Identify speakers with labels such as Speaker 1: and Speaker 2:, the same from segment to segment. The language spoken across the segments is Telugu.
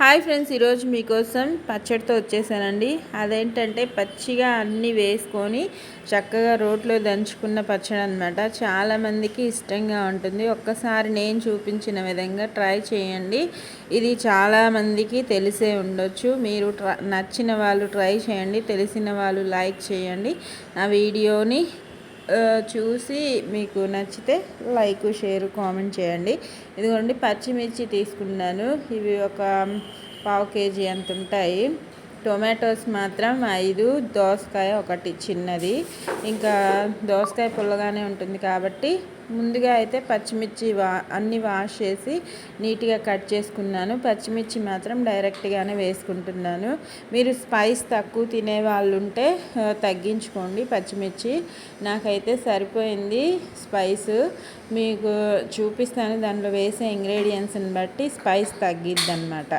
Speaker 1: హాయ్ ఫ్రెండ్స్ ఈరోజు మీకోసం పచ్చడితో వచ్చేసానండి. అదేంటంటే పచ్చిగా అన్నీ వేసుకొని చక్కగా రోట్లో దంచుకున్న పచ్చడి అనమాట చాలామందికి ఇష్టంగా ఉంటుంది. ఒక్కసారి నేను చూపించిన విధంగా ట్రై చేయండి. ఇది చాలామందికి తెలిసే ఉండొచ్చు. మీరు నచ్చిన వాళ్ళు ట్రై చేయండి. తెలిసిన వాళ్ళు లైక్ చేయండి. నా వీడియోని చూసి మీకు నచ్చితే లైక్ షేర్ కామెంట్ చేయండి. ఇదిగోండి పచ్చిమిర్చి తీసుకున్నాను. ఇవి ఒక పావు కేజీ అంత ఉంటాయి. టొమాటోస్ మాత్రం ఐదు దోసకాయ ఒకటి చిన్నది. ఇంకా దోసకాయ పుల్లగానే ఉంటుంది కాబట్టి ముందుగా అయితే పచ్చిమిర్చి వా అన్నీ వాష్ చేసి నీట్గా కట్ చేసుకున్నాను. పచ్చిమిర్చి మాత్రం డైరెక్ట్గానే వేసుకుంటున్నాను. మీరు స్పైస్ తక్కువ తినే వాళ్ళు ఉంటే తగ్గించుకోండి పచ్చిమిర్చి. నాకైతే సరిపోయింది స్పైస్. మీకు చూపిస్తాను దాంట్లో వేసే ఇంగ్రీడియంట్స్ని బట్టి స్పైస్ తగ్గిద్ది అనమాట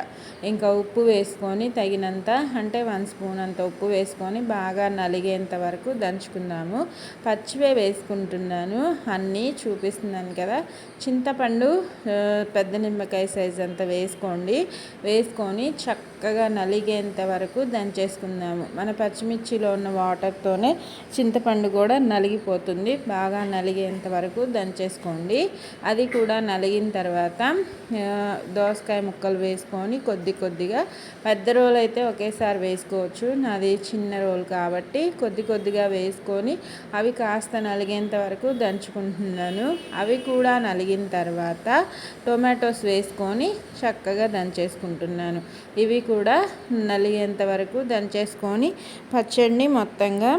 Speaker 1: ఇంకా ఉప్పు వేసుకొని తగినంత అంటే వన్ స్పూన్ అంత ఉప్పు వేసుకొని బాగా నలిగేంత వరకు దంచుకుందాము. పచ్చివే వేసుకుంటున్నాను. అన్నీ చూపిస్తున్నాను కదా. చింతపండు పెద్ద నిమ్మకాయ సైజ్ అంతా వేసుకోండి. వేసుకొని చక్క చక్కగా నలిగేంత వరకు దంచేసుకుందాము. మన పచ్చిమిర్చిలో ఉన్న వాటర్తోనే చింతపండు కూడా నలిగిపోతుంది. బాగా నలిగేంత వరకు దంచేసుకోండి. అది కూడా నలిగిన తర్వాత దోసకాయ ముక్కలు వేసుకొని కొద్ది కొద్దిగా పెద్ద రోల్ అయితే ఒకేసారి వేసుకోవచ్చు. నాది చిన్న రోల్ కాబట్టి కొద్ది కొద్దిగా వేసుకొని అవి కాస్త నలిగేంత వరకు దంచుకుంటున్నాను. అవి కూడా నలిగిన తర్వాత టొమాటోస్ వేసుకొని చక్కగా దంచేసుకుంటున్నాను. ఇవి కూడా నలిగేంత వరకు దంచేసుకొని పచ్చడిని మొత్తంగా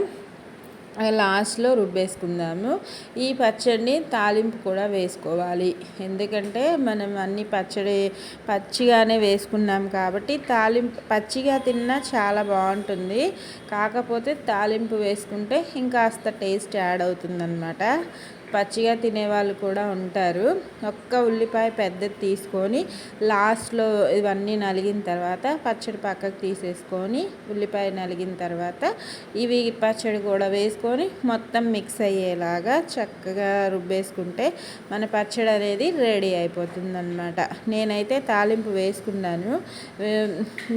Speaker 1: లాస్ట్లో రుబ్బేసుకుందాము. ఈ పచ్చడిని తాలింపు కూడా వేసుకోవాలి. ఎందుకంటే మనం అన్ని పచ్చడి పచ్చిగానే వేసుకున్నాం కాబట్టి తాలింపు పచ్చిగా తిన్నా చాలా బాగుంటుంది. కాకపోతే తాలింపు వేసుకుంటే ఇంకాస్త టేస్ట్ యాడ్ అవుతుందన్నమాట. పచ్చిగా తినేవాళ్ళు కూడా ఉంటారు. ఒక్క ఉల్లిపాయ పెద్దది తీసుకొని లాస్ట్లో ఇవన్నీ నలిగిన తర్వాత పచ్చడి పక్కకు తీసేసుకొని ఉల్లిపాయ నలిగిన తర్వాత ఇవి పచ్చడి కూడా వేసుకొని మొత్తం మిక్స్ అయ్యేలాగా చక్కగా రుబ్బేసుకుంటే మన పచ్చడి అనేది రెడీ అయిపోతుంది అనమాట నేనైతే తాలింపు వేసుకున్నాను.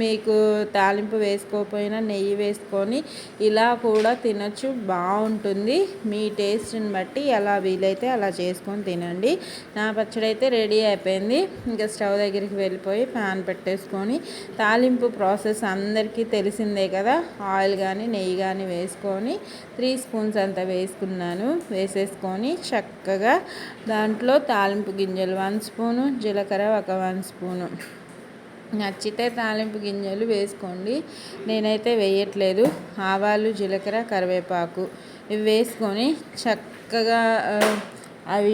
Speaker 1: మీకు తాలింపు వేసుకోకపోయినా నెయ్యి వేసుకొని ఇలా కూడా తినచ్చు. బాగుంటుంది. మీ టేస్ట్ని బట్టి ఎలా వీలైతే అలా చేసుకొని తినండి. నా పచ్చడి అయితే రెడీ అయిపోయింది. ఇంకా స్టవ్ దగ్గరికి వెళ్ళిపోయి ప్యాన్ పెట్టేసుకొని తాలింపు ప్రాసెస్ అందరికీ తెలిసిందే కదా. ఆయిల్ కానీ నెయ్యి కానీ వేసుకొని త్రీ స్పూన్స్ అంతా వేసుకున్నాను. వేసేసుకొని చక్కగా దాంట్లో తాలింపు గింజలు వన్ స్పూను జీలకర్ర ఒక వన్ స్పూను. నచ్చితే తాలింపు గింజలు వేసుకోండి. నేనైతే వేయట్లేదు. ఆవాలు జీలకర్ర కరివేపాకు. ఇవి వేసుకొని చక్కగా అవి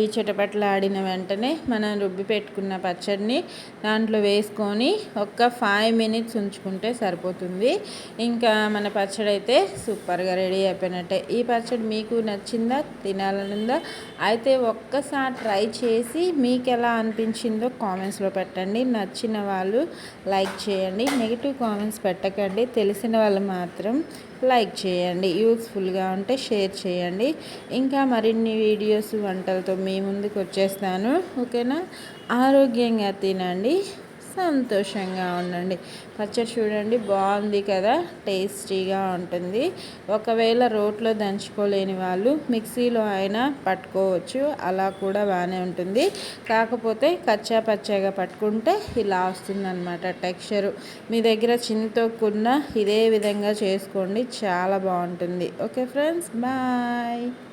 Speaker 1: ఆడిన వెంటనే మనం రుబ్బి పెట్టుకున్న పచ్చడిని దాంట్లో వేసుకొని ఒక్క ఫైవ్ మినిట్స్ ఉంచుకుంటే సరిపోతుంది. ఇంకా మన పచ్చడి అయితే సూపర్గా రెడీ అయిపోయినట్టే. ఈ పచ్చడి మీకు నచ్చిందా తినాలనుందా? అయితే ఒక్కసారి ట్రై చేసి మీకు ఎలా అనిపించిందో కామెంట్స్లో పెట్టండి. నచ్చిన వాళ్ళు లైక్ చేయండి. నెగిటివ్ కామెంట్స్ పెట్టకండి. తెలిసిన వాళ్ళు మాత్రం లైక్ చేయండి యూస్ఫుల్గా ఉంటే షేర్ చేయండి. ఇంకా మరిన్ని వీడియోస్ వంటలతో మీ ముందుకు వచ్చేస్తాను. ఓకేనా? ఆరోగ్యంగా తినండి. సంతోషంగా ఉండండి. పచ్చడి చూడండి బాగుంది కదా? టేస్టీగా ఉంటుంది. ఒకవేళ రోట్లో దంచుకోలేని వాళ్ళు మిక్సీలో అయినా పట్టుకోవచ్చు. అలా కూడా బాగానే ఉంటుంది. కాకపోతే కచ్చా పచ్చగా పట్టుకుంటే ఇలా వస్తుందన్నమాట టెక్స్చరు. మీ దగ్గర చింతకున్న ఇదే విధంగా చేసుకోండి. చాలా బాగుంటుంది. Okay friends bye.